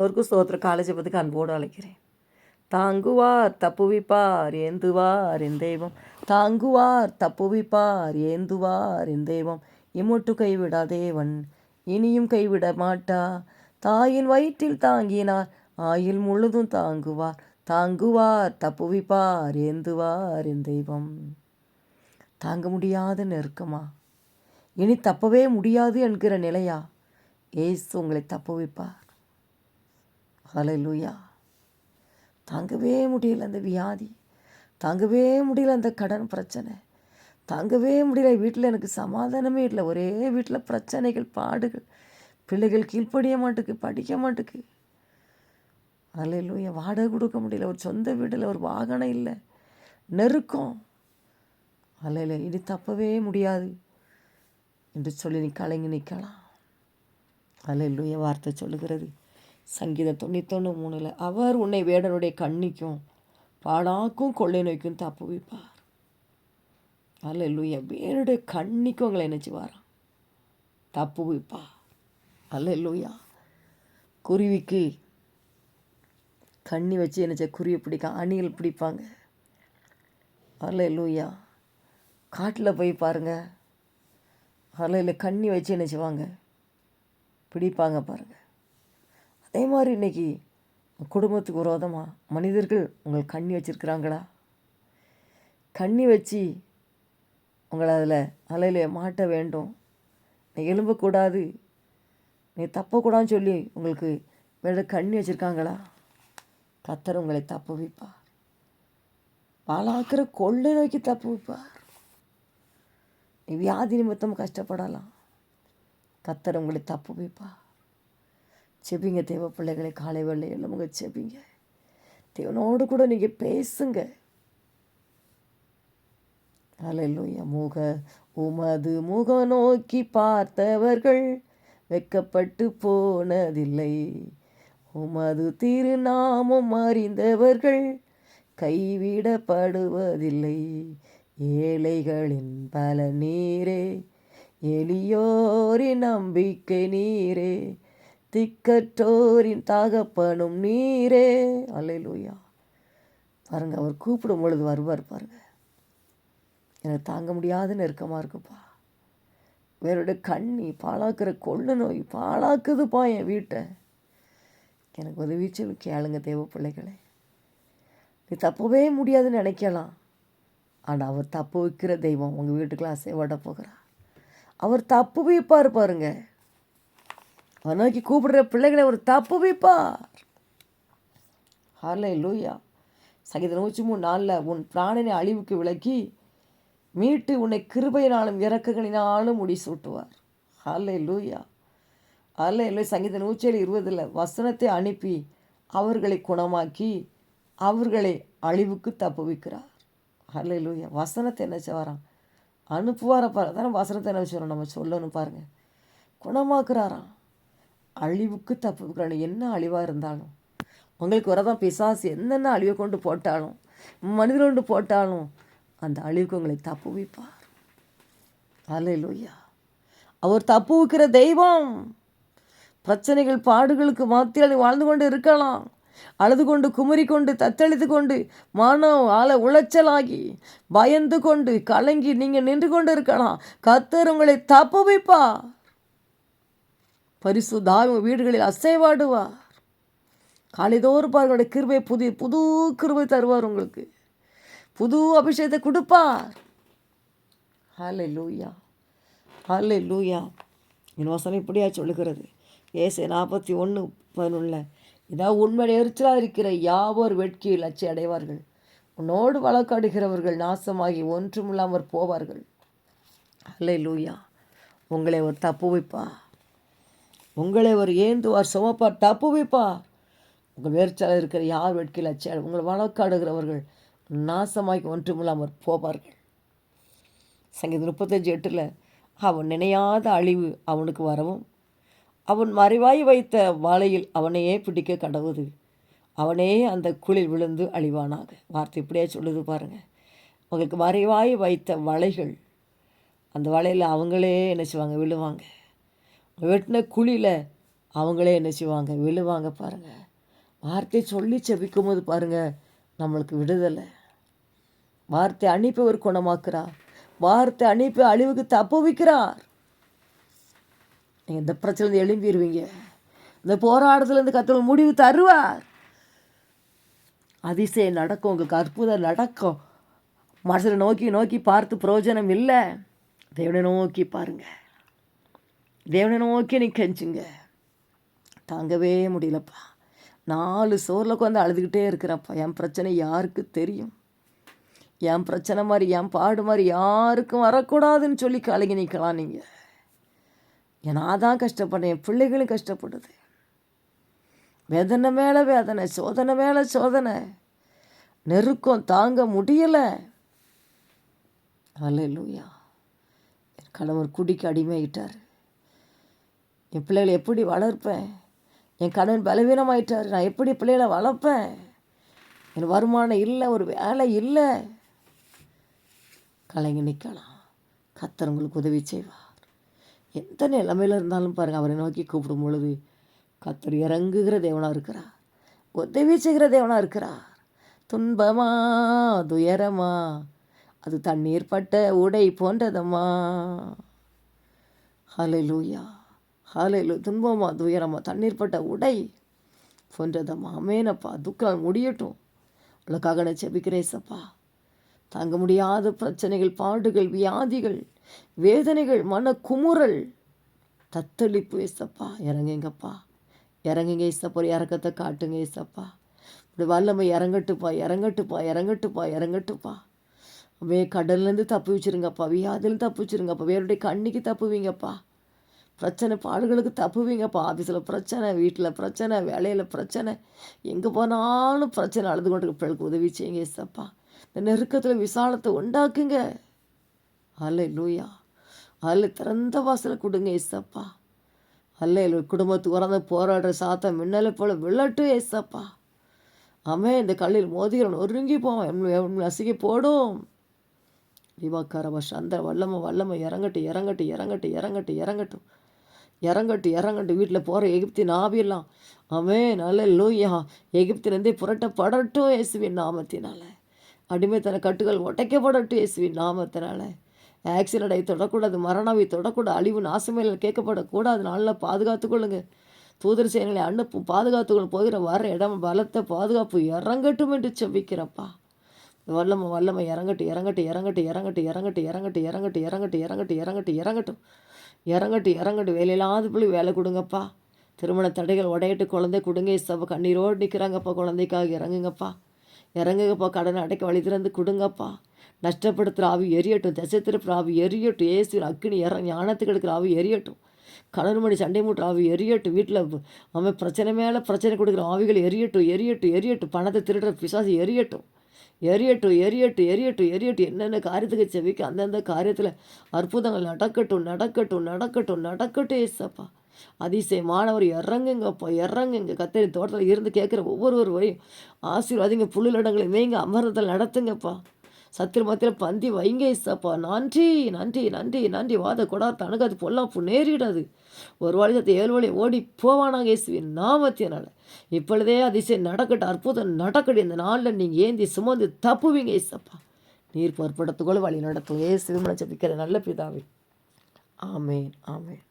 அவருக்கும் ஸ்தோத்திர காலேஜை பற்றி அன்போடு அழைக்கிறேன். தாங்குவார் தப்புவிப்பார் ஏந்துவார் என் தெய்வம். தாங்குவார் தப்புவிப்பார் ஏந்துவார் என் தெய்வம். இமொட்டு கைவிடா தேவன் இனியும் கைவிட மாட்டா. தாயின் வயிற்றில் தாங்கினார் ஆயில் முழுதும் தாங்குவார். தாங்குவார் தப்புவிப்பார் ஏந்துவார் என் தெய்வம். தாங்க முடியாத நெருக்கமா? இனி தப்பவே முடியாது என்கிற நிலையா? ஏசு உங்களை தப்புவிப்பார். ஹalleluya. தாங்கவே முடியல அந்த வியாதி. தாங்கவே முடியல அந்த கடன் பிரச்சனை. தாங்கவே முடியல வீட்டில் எனக்கு சமாதானமே இல்லை. ஒரே வீட்டில் பிரச்சனைகள் பாடுகள். பிள்ளைகள் கீழ்ப்படிய மாட்டுக்கு படிக்க மாட்டுக்கு. அல்லையா வாடகை கொடுக்க முடியல. ஒரு சொந்த வீட்டில் ஒரு வாகனம் இல்லை. நெருக்கம். அல்லையில இனி தப்பவே முடியாது. என்று சொல்லி நீ கலங்கி நிற்கலாம் அல்லையா வார்த்தை சொல்லுகிறது. சங்கீதம் தொண்ணூத்தொன்று மூணில் அவர் உன்னை வேடனுடைய கண்ணிக்கும் பாடாக்கும் கொள்ளை நோய்க்கும் தப்பு வைப்பார் அல்ல வேனுடைய கண்ணிக்கும் உங்களை நினச்சி வாரான் தப்பு வைப்பார் அல்ல குருவிக்கு கண்ணி வச்சு என்னச்ச குருவி பிடிக்கும் அணிகள் பிடிப்பாங்க. அல்ல லூயா காட்டில் போய் பாருங்க. அல்ல கண்ணி வச்சு என்ன செய்வாங்க? பிடிப்பாங்க பாருங்கள் அதே மாதிரி இன்னைக்கு குடும்பத்துக்கு விரோதமாக மனிதர்கள் உங்கள் கண்ணி வச்சுருக்குறாங்களா? கண்ணி வச்சு உங்களை அதில் அலையில் மாட்ட வேண்டும். நீ எலும்பக்கூடாது நீ தப்பக்கூடாதுன்னு சொல்லி உங்களுக்கு வேறு கண்ணி வச்சுருக்காங்களா? கத்தர் உங்களை தப்பு வைப்பார். பாலாக்கிற கொள்ளை நோக்கி தப்பு வைப்பார். நீ வியாதி நிமித்தம் கஷ்டப்படலாம். கத்தர் உங்களை தப்பு வைப்பார். செபிங்க தேவ பிள்ளைகளை காலை வேளையில் உங்க செபிங்க தேவனோடு கூட நீங்கள் பேசுங்க. அலையிலூயா முக உமது முக நோக்கி பார்த்தவர்கள் வெக்கப்பட்டு போனதில்லை. உமது திருநாமம் அறிந்தவர்கள் கைவிடப்படுவதில்லை. ஏழைகளின் பல நீரே எளியோரின் நம்பிக்கை நீரே திக்கற்றோரின் தாகப்பனும் நீரே. அலையிலூயா பாருங்க அவர் கூப்பிடும் பொழுது வருவார் பாருங்க. எனக்கு தாங்க முடியாத நெருக்கமாக இருக்குப்பா. வேறோட கண்ணி பாழாக்குற கொள்ளு நோய் பாழாக்குதுப்பா என் வீட்டை. எனக்கு உதவி சொல்லி கேளுங்க தேவ பிள்ளைகளே. நீ தப்பவே முடியாதுன்னு நினைக்கலாம். ஆனால் அவர் தப்பு வைக்கிற தெய்வம் உங்கள் வீட்டுக்குலாம் அசைவாட போகிறார் அவர் தப்பு வைப்பார் பாருங்கள் அவர் நோக்கி கூப்பிடுற பிள்ளைகளை ஒரு தப்பு வைப்பார். ஹாலே லூயா சகித நூற்றி மூணு நாளில் உன் பிராணனை அழிவுக்கு விலக்கி மீட்டு உன்னை கிருபையினாலும் இறக்குகளினாலும் முடி சூட்டுவார். ஹாலே லூயா ஹாலே லூயா சங்கீத நூற்றில் இருபதில் வசனத்தை அனுப்பி அவர்களை குணமாக்கி அவர்களை அழிவுக்கு தப்புவிக்கிறார் ஹலே லூயா வசனத்தை என்ன செய்வாராம்? அனுப்புவார? பாரு தானே வசனத்தை என்ன செய்வோம் நம்ம சொல்லணும் பாருங்கள் குணமாக்குறாராம். அழிவுக்கு தப்புக்கிறான் என்ன அழிவாக இருந்தாலும் உங்களுக்கு வரதான் பிசாசு என்னென்ன அழிவை கொண்டு போட்டாலும் மனிதர் கொண்டு போட்டாலும் அந்த அழிவுக்கு உங்களை தப்பு வைப்பார் அலையிலோயா அவர் தப்பு வைக்கிற தெய்வம் பிரச்சனைகள் பாடுகளுக்கு மாத்தியில் வாழ்ந்து கொண்டு இருக்கலாம். அழுது கொண்டு குமரி கொண்டு தத்தளித்து கொண்டு மனம் ஆள உளைச்சலாகி பயந்து கொண்டு கலங்கி நீங்கள் நின்று கொண்டு இருக்கலாம். கத்தர் உங்களை தப்பு வைப்பா பரிசு உங்கள் வீடுகளில் அசைவாடுவார். காலைதோறும் பாருங்களுடைய கிருபை புதிய புது கிருபை தருவார் உங்களுக்கு. புது அபிஷேகத்தை கொடுப்பார். ஹாலே லூயா ஹாலே லூயா என் வசனம் இப்படியா சொல்லுகிறது? ஏசை நாற்பத்தி ஒன்று பதினொன்றில் இதான் உண்மை எரிச்சலாக இருக்கிற யாவோர் வெட்கியில் அச்சு அடைவார்கள்? உன்னோடு வழக்காடுகிறவர்கள் நாசமாகி ஒன்றுமில்லாமற் போவார்கள். அல்லை லூயா உங்களை ஒரு தப்பு வைப்பா உங்களை ஒரு ஏந்துவார் சுமப்பார் தப்பு உங்கள் வேர்ச்சால இருக்கிற யார் வெட்கையில் அச்சா உங்களை வழக்காடுகிறவர்கள் நாசமாக்கி ஒன்றுமில்லாமல் போவார்கள். சங்கீதம் முப்பத்தஞ்சு எட்டில் அவன் நினையாத அழிவு அவனுக்கு வரவும் அவன் மறைவாய் வைத்த வாழையில் அவனையே பிடிக்க கடவுது அவனே அந்த குளிர் விழுந்து அழிவானாக. வார்த்தை இப்படியே சொல்லுது பாருங்கள் உங்களுக்கு மறைவாய் வைத்த வலைகள் அந்த வலையில் அவங்களே என்ன செய்வாங்க? விழுவாங்க. வெட்டின குழியில் அவங்களே என்ன செய்வாங்க? விழுவாங்க பாருங்கள் வார்த்தை சொல்லி செபிக்கும் போது பாருங்கள் நம்மளுக்கு விடுதலை. வார்த்தை அனுப்பி ஒரு குணமாக்குறார் வார்த்தை அனுப்பி அழிவுக்கு தப்புவிக்கிறார். நீங்கள் இந்த பிரச்சனை எழும்பிடுவீங்க இந்த போராட்டத்துலேருந்து கற்றுக்க முடிவு தருவார். அதிசயம் நடக்கும். உங்களுக்கு அற்புதம் நடக்கும். மனசில் நோக்கி நோக்கி பார்த்து பிரயோஜனம் இல்லை. தேவனை நோக்கி பாருங்கள் தேவனை நோக்கி நிற்கஞ்சுங்க தாங்கவே முடியலப்பா. நாலு சோரில் உட்காந்து அழுதுகிட்டே இருக்கிறப்பா. என் பிரச்சனை யாருக்கு தெரியும்? என் பிரச்சனை மாதிரி என் பாடு மாதிரி யாருக்கும் வரக்கூடாதுன்னு சொல்லி கலங்கி நிற்கலாம் நீங்கள் நான் தான் கஷ்டப்பட்டேன். என் பிள்ளைகளும் கஷ்டப்படுது வேதனை மேலே வேதனை சோதனை மேலே சோதனை. நெருக்கம் தாங்க முடியலை. அல்லூயா என் கணவர் குடிக்கு அடிமையிட்டார் என் பிள்ளைகளை எப்படி வளர்ப்பேன்? என் கணவன் பலவீனமாயிட்டார் நான் எப்படி பிள்ளைகளை வளர்ப்பேன்? என் வருமானம் இல்லை ஒரு வேலை இல்லை. கலைஞர் நிற்கலாம். கத்தர் உங்களுக்கு உதவி செய்வார். எந்த நிலைமையில் இருந்தாலும் பாருங்கள் அவரை நோக்கி கூப்பிடும் பொழுது கத்தர் இறங்குகிற தேவனாக இருக்கிறார். உதவி செய்கிற தேவனாக இருக்கிறார். துன்பமா துயரமா அது தண்ணீர் பட்ட உடை போன்றதம்மா. ஹலோ லூயா ஹாலையில் லூ துன்பமா துயரமா தண்ணீர் பட்ட உடை போன்றதம்மா அமேனப்பா துக்கம் முடியட்டும். உனக்காக நான் செபிக்கிறேசப்பா தாங்க முடியாத பிரச்சனைகள் பாடுகள் வியாதிகள் வேதனைகள் மன குமுறல் தத்தளிப்பு ஏசப்பா. இறங்குங்கப்பா. இறங்குங்க ஏசப்பா. இறக்கத்தை காட்டுங்க ஏசப்பா. இப்படி வல்லமை இறங்கட்டுப்பா இறங்கட்டுப்பா இறங்கட்டுப்பா இறங்கட்டுப்பா. அப்படியே கடல்லேருந்து தப்பு வச்சுருங்கப்பா. வியாதிலேருந்து தப்பு வச்சுருங்கப்பா. வேறுடைய கண்ணிக்கு தப்புவீங்கப்பா. பிரச்சனை பாடுகளுக்கு தப்புவீங்கப்பா ஆஃபீஸில் பிரச்சனை வீட்டில் பிரச்சனை வேலையில் பிரச்சனை. எங்கே போனாலும் பிரச்சனை அழுது கொண்டு பிள்ளைக்கு உதவி செய்யுங்க ஏசப்பா. இந்த நெருக்கத்தில் விசாலத்தை உண்டாக்குங்க. அல்ல லூயா அல்ல திறந்த வாசலை கொடுங்க ஏசப்பா. அல்ல குடும்பத்துக்கு உறந்த போராடுற சாத்தம் மின்னலை போல் விழட்டும் ஏசப்பா. அமே இந்த கல்லில் மோதிகள் ஒருங்கி போவான் நசுக்கி போடும். தீபாக்கார அந்த வல்லம வல்லம. இறங்கட்டு இறங்கட்டு இறங்கட்டு இறங்கட்டு இறங்கட்டும். இறங்கட்டு இறங்கட்டு வீட்டில் போகிற எகிப்தின் ஆவியெல்லாம். அவன் நல்ல லூயா எகிப்திலேருந்தே புரட்டப்படட்டும் இயேசுவின் நாமத்தினால. அடிமைத்தன கட்டுகள் உடைக்கப்படட்டும் இயேசுவின் நாமத்தினால. ஆக்சிடென்ட் ஆகி தொடக்கூடாது மரணாவை தொடக்கூடாது அழிவு நாசமையில் கேட்கப்படக்கூடாது நல்லா பாதுகாத்துக்கொள்ளுங்க தூதர் சேனலை அனுப்பும் பாதுகாத்துக்கொள்ள போகிற வர இடம் பலத்தை பாதுகாப்பு இறங்கட்டும் என்று செவிக்கிறப்பா வல்லமை வல்லமை இறங்கட்டு இறங்கட்டு இறங்கட்டு இறங்கட்டு இறங்கட்டு இறங்கட்டு இறங்கட்டு இறங்கட்டு இறங்கட்டு இறங்கட்டு இறங்கட்டும். இறங்கட்டு இறங்கட்டு வேலையில்லாத பிள்ளை வேலை கொடுங்கப்பா. திருமண தடைகள் உடையிட்டு குழந்தை கொடுங்க சபை கண்ணீரோடு நிற்கிறாங்கப்பா குழந்தைக்காக இறங்குங்கப்பா. இறங்குங்கப்பா கடனை அடைக்க வழி திறந்து கொடுங்கப்பா. நஷ்டப்படுத்துகிற ஆவி எரியட்டும் திசை திருப்புற ஆவி எரியட்டும் ஏசு அக்கினி இற ஞானத்துக்கு எடுக்கிற ஆவி எரியட்டும். கணவன் மணி சண்டை மூட்டுற ஆவி எரியட்டும் வீட்டில் அவன் பிரச்சனை மேலே பிரச்சனை கொடுக்குற ஆவிகள் எரியட்டும் எரியட்டும் எரியட்டும் பணத்தை திருடுற பிசாசு எரியட்டும். எரியட்டும் எரியட்டும் எரியட்டும் எரியட்டும் என்னென்ன காரியத்துக்கு செவிக்கு அந்தந்த காரியத்தில் அற்புதங்கள் நடக்கட்டும் நடக்கட்டும் நடக்கட்டும் நடக்கட்டும் ஏசப்பா அதிசயமானவர் இறங்குங்கப்பா இறங்குங்க. கத்தரி தோட்டத்தில் இருந்து கேட்குற ஒவ்வொரு வரையும் ஆசீர்வாதிங்க புள்ளிலடங்களை மேய்ங்க அமர்ந்தத்தில் நடத்துங்கப்பா சத்திர மத்தியில் பந்தி வைங்க இசப்பா. நன்றி நன்றி நன்றி நன்றி. வாத கொடார்த்த அணுகாது பொல்லாப்பு நேரிடாது. ஒரு வழி சத்து ஏழு வழி ஓடி போவானாங்க இயேசுவின் நாமத்தினால. இப்பொழுதே அதிசயம் நடக்கட்டு அற்புதம் நடக்கட்டும் இந்த நாளில் நீங்கள் ஏந்தி சுமந்து தப்புவீங்க இசப்பா. நீர் பொறுப்படுத்துக்கொள்ள வழி நடத்தும். ஏசுவின் ஜபிக்கிற நல்ல பிதாவே. ஆமேன் ஆமேன்.